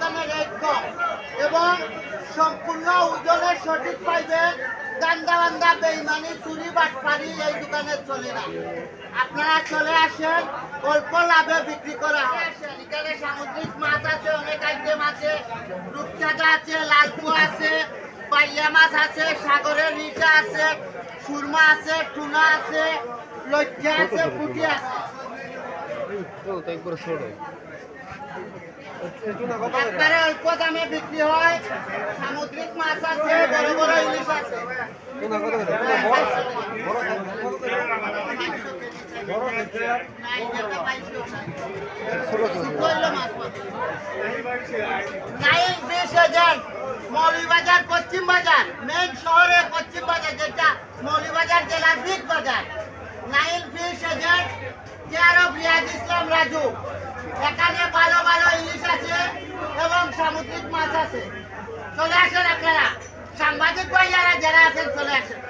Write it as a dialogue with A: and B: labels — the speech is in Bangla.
A: কম এবং সম্পূর্ণ ওজনের সঠিক পাইবে, গান্দা বান্দা বেইমানি চুরি, বাটপারি এই দোকানে চলে না। আপনারা চলে আসেন, অল্প লাভে বিক্রি করা হয়। এখানে সামুদ্রিক মাছ আছে, অনেক আইটেম আছে। রূপচাঁদা আছে, লালপু আছে, পাইয়া মাছ আছে, সাগরের রিচা আছে, সুরমা আছে, টুনা আছে লজ্জা আছে, পুঁটি আছে। একবারে মৌলভীবাজার, পশ্চিম বাজার, মেন শহরে পশ্চিম বাজার, যেটা মৌলভীবাজার জেলার বিগ বাজার। নাইন বিশ হাজার তেরো রিয়াজ ইসলাম রাজু। এখানে ভালো ভালো ইলিশ আছে এবং সামুদ্রিক মাছ আছে। চলে আসেন আপনারা। সাংবাদিক ভাইয়ারা যারা আছেন, চলে আসেন।